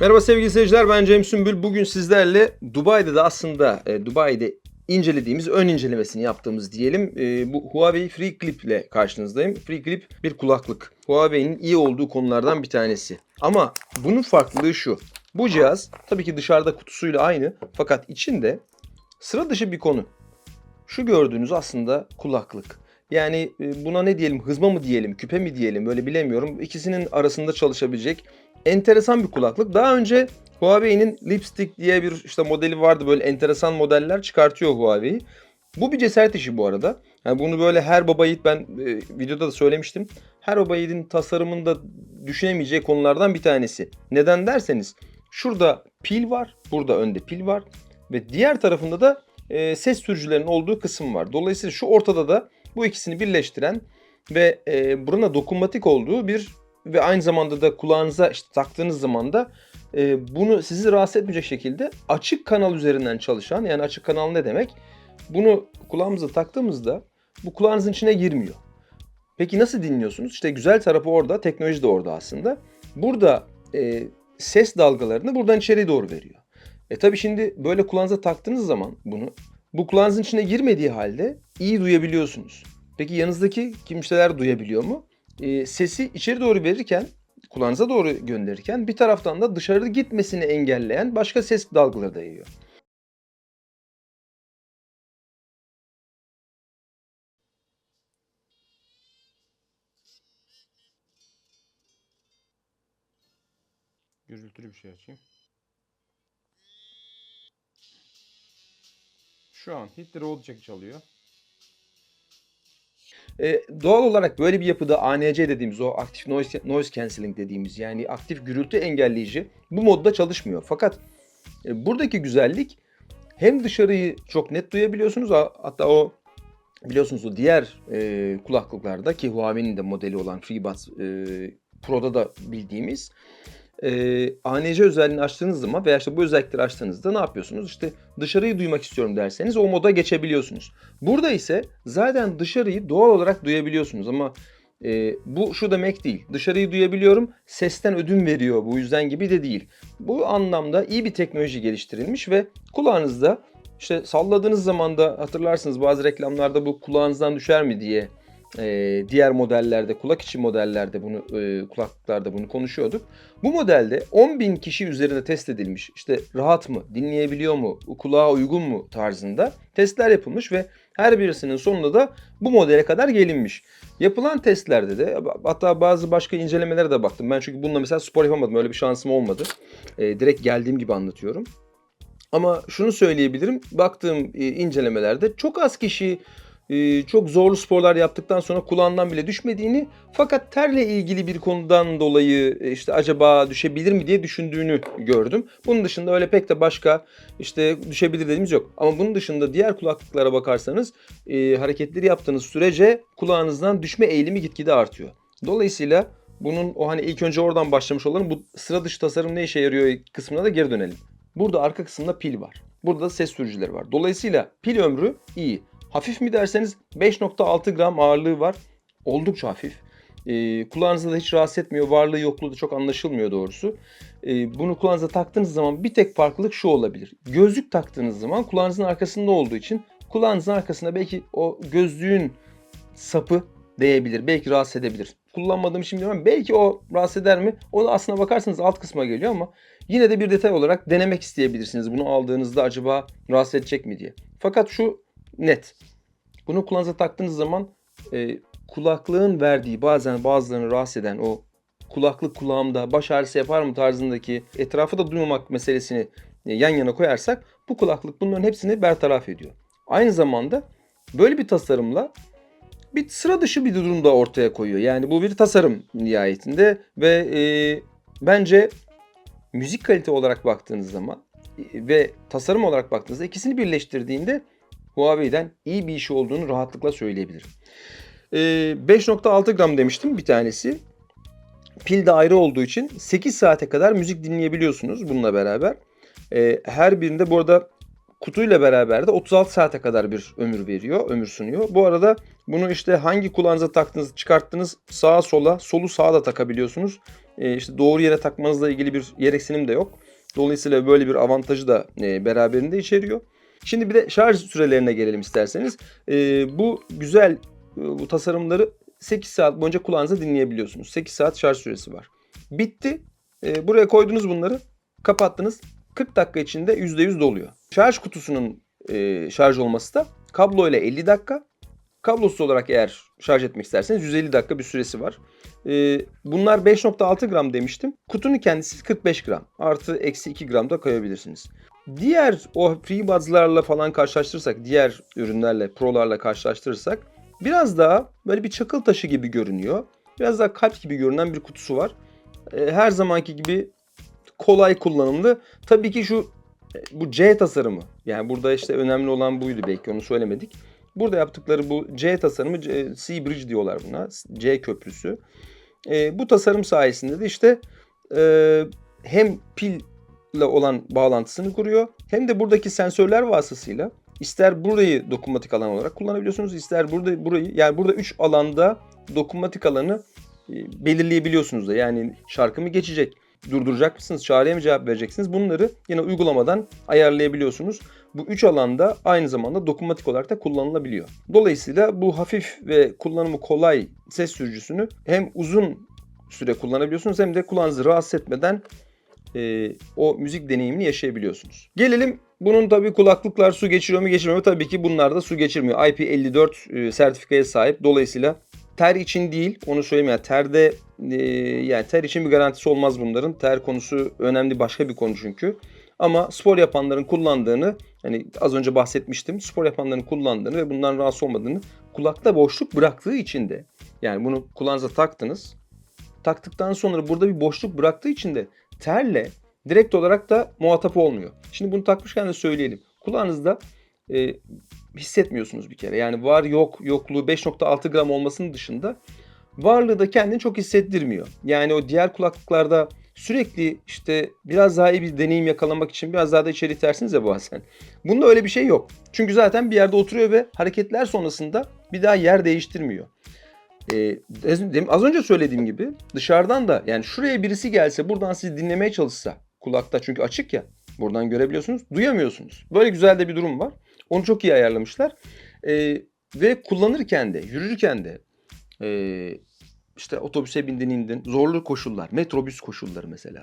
Merhaba sevgili seyirciler ben Cem Sümbül. Bugün sizlerle Dubai'de de aslında e, Dubai'de incelediğimiz ön incelemesini yaptığımız diyelim. E, bu Huawei Free Clip ile karşınızdayım. Free Clip bir kulaklık. Huawei'nin iyi olduğu konulardan bir tanesi. Ama bunun farklılığı şu. Bu cihaz tabii ki dışarıda kutusuyla aynı fakat içinde sıra dışı bir konu. Şu gördüğünüz aslında kulaklık. Yani e, buna ne diyelim hızma mı diyelim küpe mi diyelim böyle bilemiyorum. İkisinin arasında çalışabilecek enteresan bir kulaklık. Daha önce Huawei'nin Lipstick diye bir işte modeli vardı böyle enteresan modeller çıkartıyor Huawei. Bu bir cesaret işi bu arada. Yani bunu böyle her baba yiğit ben e, videoda da söylemiştim. Her baba yiğidin tasarımında düşünemeyeceği konulardan bir tanesi. Neden derseniz şurada pil var, burada önde pil var ve diğer tarafında da e, ses sürücülerinin olduğu kısım var. Dolayısıyla şu ortada da bu ikisini birleştiren ve e, buruna dokunmatik olduğu bir ve aynı zamanda da kulağınıza işte taktığınız zaman da e, bunu sizi rahatsız etmeyecek şekilde açık kanal üzerinden çalışan yani açık kanal ne demek? Bunu kulağımıza taktığımızda bu kulağınızın içine girmiyor. Peki nasıl dinliyorsunuz? İşte güzel tarafı orada, teknoloji de orada aslında. Burada e, ses dalgalarını buradan içeri doğru veriyor. E tabi şimdi böyle kulağınıza taktığınız zaman bunu bu kulağınızın içine girmediği halde iyi duyabiliyorsunuz. Peki yanınızdaki kimseler duyabiliyor mu? E, sesi içeri doğru verirken kulağınıza doğru gönderirken bir taraftan da dışarı gitmesini engelleyen başka ses dalgaları da yayıyor. Gürültülü bir şey açayım. Şu an Hit the Road Jack çalıyor. E, doğal olarak böyle bir yapıda ANC dediğimiz o aktif noise, noise cancelling dediğimiz yani aktif gürültü engelleyici bu modda çalışmıyor. Fakat e, buradaki güzellik hem dışarıyı çok net duyabiliyorsunuz ha- hatta o biliyorsunuz o diğer e, kulaklıklarda ki Huawei'nin de modeli olan FreeBuds e, Pro'da da bildiğimiz e, ANC özelliğini açtığınız zaman veya işte bu özellikleri açtığınızda ne yapıyorsunuz? İşte dışarıyı duymak istiyorum derseniz o moda geçebiliyorsunuz. Burada ise zaten dışarıyı doğal olarak duyabiliyorsunuz ama e, bu şu demek değil. Dışarıyı duyabiliyorum, sesten ödün veriyor bu yüzden gibi de değil. Bu anlamda iyi bir teknoloji geliştirilmiş ve kulağınızda işte salladığınız zaman da hatırlarsınız bazı reklamlarda bu kulağınızdan düşer mi diye e, diğer modellerde kulak içi modellerde bunu e, kulaklıklarda bunu konuşuyorduk. Bu modelde 10.000 kişi üzerinde test edilmiş. İşte rahat mı, dinleyebiliyor mu, kulağa uygun mu tarzında testler yapılmış ve her birisinin sonunda da bu modele kadar gelinmiş. Yapılan testlerde de hatta bazı başka incelemelere de baktım. Ben çünkü bununla mesela spor yapamadım. Öyle bir şansım olmadı. E, direkt geldiğim gibi anlatıyorum. Ama şunu söyleyebilirim. Baktığım e, incelemelerde çok az kişi e, çok zorlu sporlar yaptıktan sonra kulağından bile düşmediğini fakat terle ilgili bir konudan dolayı e, işte acaba düşebilir mi diye düşündüğünü gördüm. Bunun dışında öyle pek de başka işte düşebilir dediğimiz yok. Ama bunun dışında diğer kulaklıklara bakarsanız e, hareketleri yaptığınız sürece kulağınızdan düşme eğilimi gitgide artıyor. Dolayısıyla bunun o hani ilk önce oradan başlamış olalım. Bu sıra dışı tasarım ne işe yarıyor kısmına da geri dönelim. Burada arka kısımda pil var. Burada da ses sürücüleri var. Dolayısıyla pil ömrü iyi. Hafif mi derseniz 5.6 gram ağırlığı var. Oldukça hafif. Ee, kulağınızda da hiç rahatsız etmiyor. Varlığı yokluğu da çok anlaşılmıyor doğrusu. Ee, bunu kulağınıza taktığınız zaman bir tek farklılık şu olabilir. Gözlük taktığınız zaman kulağınızın arkasında olduğu için kulağınızın arkasında belki o gözlüğün sapı değebilir. Belki rahatsız edebilir. Kullanmadığım için bilmiyorum belki o rahatsız eder mi? O da aslına bakarsanız alt kısma geliyor ama yine de bir detay olarak denemek isteyebilirsiniz. Bunu aldığınızda acaba rahatsız edecek mi diye. Fakat şu net. Bunu kulağınıza taktığınız zaman e, kulaklığın verdiği bazen bazılarını rahatsız eden o kulaklık kulağımda baş ağrısı yapar mı tarzındaki etrafı da duymamak meselesini e, yan yana koyarsak bu kulaklık bunların hepsini bertaraf ediyor. Aynı zamanda böyle bir tasarımla bir sıra dışı bir durum da ortaya koyuyor. Yani bu bir tasarım nihayetinde ve e, bence müzik kalite olarak baktığınız zaman e, ve tasarım olarak baktığınızda ikisini birleştirdiğinde Huawei'den iyi bir işi olduğunu rahatlıkla söyleyebilirim. E, 5.6 gram demiştim bir tanesi. Pil de ayrı olduğu için 8 saate kadar müzik dinleyebiliyorsunuz bununla beraber. E, her birinde bu arada kutuyla beraber de 36 saate kadar bir ömür veriyor, ömür sunuyor. Bu arada bunu işte hangi kulağınıza taktınız, çıkarttınız sağa sola, solu sağa da takabiliyorsunuz. e, işte doğru yere takmanızla ilgili bir gereksinim de yok. Dolayısıyla böyle bir avantajı da e, beraberinde içeriyor. Şimdi bir de şarj sürelerine gelelim isterseniz. E, bu güzel e, bu tasarımları 8 saat boyunca kulağınıza dinleyebiliyorsunuz. 8 saat şarj süresi var. Bitti. E, buraya koydunuz bunları. Kapattınız. 40 dakika içinde %100 doluyor. Şarj kutusunun e, şarj olması da kablo ile 50 dakika. Kablosuz olarak eğer şarj etmek isterseniz 150 dakika bir süresi var. E, bunlar 5.6 gram demiştim. Kutunun kendisi 45 gram. Artı eksi 2 gram da koyabilirsiniz. Diğer o FreeBuds'larla falan karşılaştırırsak, diğer ürünlerle, Pro'larla karşılaştırırsak biraz daha böyle bir çakıl taşı gibi görünüyor. Biraz daha kalp gibi görünen bir kutusu var. E, her zamanki gibi kolay kullanımlı. Tabii ki şu e, bu C tasarımı. Yani burada işte önemli olan buydu belki onu söylemedik. Burada yaptıkları bu C tasarımı C, Bridge diyorlar buna. C köprüsü. E, bu tasarım sayesinde de işte e, hem pille olan bağlantısını kuruyor hem de buradaki sensörler vasıtasıyla ister burayı dokunmatik alan olarak kullanabiliyorsunuz ister burada burayı yani burada 3 alanda dokunmatik alanı e, belirleyebiliyorsunuz da. Yani şarkı mı geçecek? Durduracak mısınız? Çağrıya mı cevap vereceksiniz? Bunları yine uygulamadan ayarlayabiliyorsunuz. Bu üç alanda aynı zamanda dokunmatik olarak da kullanılabiliyor. Dolayısıyla bu hafif ve kullanımı kolay ses sürücüsünü hem uzun süre kullanabiliyorsunuz hem de kulağınızı rahatsız etmeden e, o müzik deneyimini yaşayabiliyorsunuz. Gelelim bunun tabii kulaklıklar su geçiriyor mu geçirmiyor mu? Tabii ki bunlar da su geçirmiyor. IP54 e, sertifikaya sahip. Dolayısıyla ter için değil onu söyleyeyim ya terde e, yani ter için bir garantisi olmaz bunların. Ter konusu önemli başka bir konu çünkü. Ama spor yapanların kullandığını hani az önce bahsetmiştim. Spor yapanların kullandığını ve bundan rahatsız olmadığını kulakta boşluk bıraktığı için de yani bunu kulağınıza taktınız. Taktıktan sonra burada bir boşluk bıraktığı için de terle direkt olarak da muhatap olmuyor. Şimdi bunu takmışken de söyleyelim. Kulağınızda e, hissetmiyorsunuz bir kere. Yani var yok yokluğu 5.6 gram olmasının dışında varlığı da kendini çok hissettirmiyor. Yani o diğer kulaklıklarda sürekli işte biraz daha iyi bir deneyim yakalamak için biraz daha da içeri itersiniz ya bazen. Bunda öyle bir şey yok. Çünkü zaten bir yerde oturuyor ve hareketler sonrasında bir daha yer değiştirmiyor. Ee, az önce söylediğim gibi dışarıdan da yani şuraya birisi gelse buradan sizi dinlemeye çalışsa kulakta çünkü açık ya buradan görebiliyorsunuz duyamıyorsunuz. Böyle güzel de bir durum var. Onu çok iyi ayarlamışlar. Ee, ve kullanırken de yürürken de e, işte otobüse bindin indin. Zorlu koşullar. Metrobüs koşulları mesela.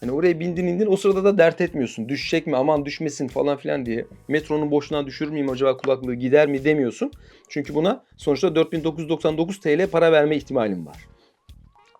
Hani oraya bindin indin o sırada da dert etmiyorsun. Düşecek mi aman düşmesin falan filan diye. Metronun boşluğuna düşürür müyüm acaba kulaklığı gider mi demiyorsun. Çünkü buna sonuçta 4999 TL para verme ihtimalin var.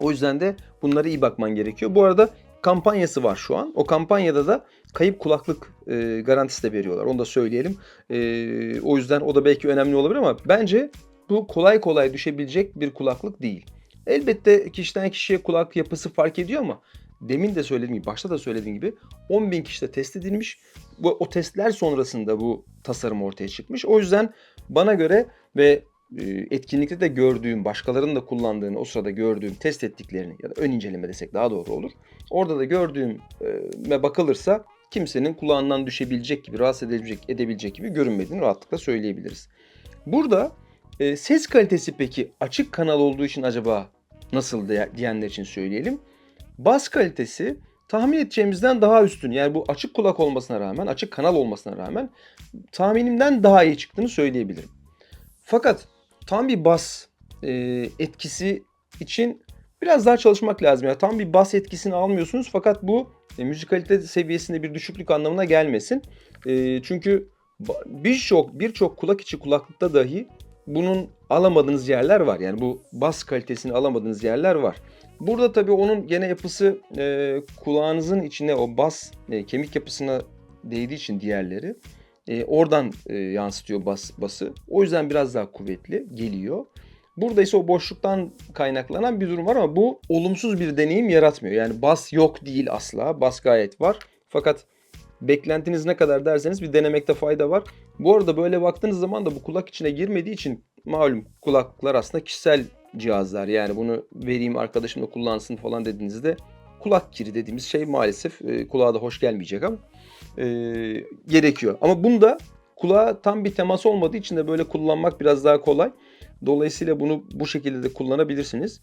O yüzden de bunlara iyi bakman gerekiyor. Bu arada kampanyası var şu an. O kampanyada da kayıp kulaklık e, garantisi de veriyorlar. Onu da söyleyelim. E, o yüzden o da belki önemli olabilir ama bence bu kolay kolay düşebilecek bir kulaklık değil. Elbette kişiden kişiye kulak yapısı fark ediyor ama demin de söylediğim gibi, başta da söylediğim gibi 10 bin kişide test edilmiş. Bu, o testler sonrasında bu tasarım ortaya çıkmış. O yüzden bana göre ve e, etkinlikte de gördüğüm, başkalarının da kullandığını, o sırada gördüğüm, test ettiklerini ya da ön inceleme desek daha doğru olur. Orada da gördüğüme bakılırsa kimsenin kulağından düşebilecek gibi, rahatsız edebilecek, edebilecek gibi görünmediğini rahatlıkla söyleyebiliriz. Burada e, ses kalitesi peki açık kanal olduğu için acaba nasıl diyenler için söyleyelim. Bas kalitesi tahmin edeceğimizden daha üstün. Yani bu açık kulak olmasına rağmen, açık kanal olmasına rağmen tahminimden daha iyi çıktığını söyleyebilirim. Fakat tam bir bas e, etkisi için biraz daha çalışmak lazım. Yani tam bir bas etkisini almıyorsunuz fakat bu e, müzikalite seviyesinde bir düşüklük anlamına gelmesin. E, çünkü birçok birçok kulak içi kulaklıkta dahi bunun alamadığınız yerler var. Yani bu bas kalitesini alamadığınız yerler var. Burada tabii onun gene yapısı e, kulağınızın içine o bas e, kemik yapısına değdiği için diğerleri e, oradan e, yansıtıyor bas bası. O yüzden biraz daha kuvvetli geliyor. Burada ise o boşluktan kaynaklanan bir durum var ama bu olumsuz bir deneyim yaratmıyor. Yani bas yok değil asla. Bas gayet var. Fakat beklentiniz ne kadar derseniz bir denemekte fayda var. Bu arada böyle baktığınız zaman da bu kulak içine girmediği için malum kulaklıklar aslında kişisel cihazlar. Yani bunu vereyim arkadaşım da kullansın falan dediğinizde kulak kiri dediğimiz şey maalesef e, kulağa da hoş gelmeyecek ama e, gerekiyor. Ama bunda kulağa tam bir temas olmadığı için de böyle kullanmak biraz daha kolay. Dolayısıyla bunu bu şekilde de kullanabilirsiniz.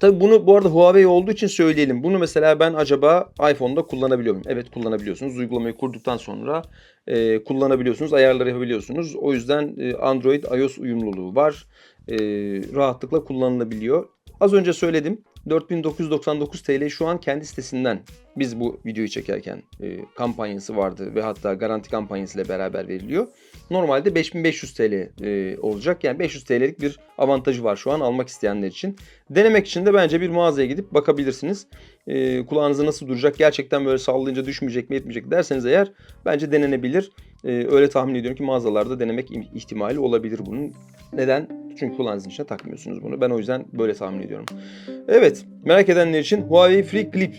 Tabii bunu bu arada Huawei olduğu için söyleyelim. Bunu mesela ben acaba iPhone'da kullanabiliyor muyum? Evet kullanabiliyorsunuz. Uygulamayı kurduktan sonra e, kullanabiliyorsunuz. Ayarları yapabiliyorsunuz. O yüzden e, Android iOS uyumluluğu var. E, rahatlıkla kullanılabiliyor. Az önce söyledim. 4999 TL şu an kendi sitesinden biz bu videoyu çekerken e, kampanyası vardı ve hatta garanti kampanyası ile beraber veriliyor. Normalde 5500 TL e, olacak. Yani 500 TL'lik bir avantajı var şu an almak isteyenler için. Denemek için de bence bir mağazaya gidip bakabilirsiniz. E, kulağınızda nasıl duracak? Gerçekten böyle sallayınca düşmeyecek mi etmeyecek derseniz eğer bence denenebilir. E, öyle tahmin ediyorum ki mağazalarda denemek im- ihtimali olabilir bunun. Neden? Çünkü kulağınızın içine takmıyorsunuz bunu. Ben o yüzden böyle tahmin ediyorum. Evet, merak edenler için Huawei Free Clip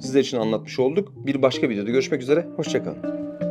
sizler için anlatmış olduk. Bir başka videoda görüşmek üzere. Hoşçakalın.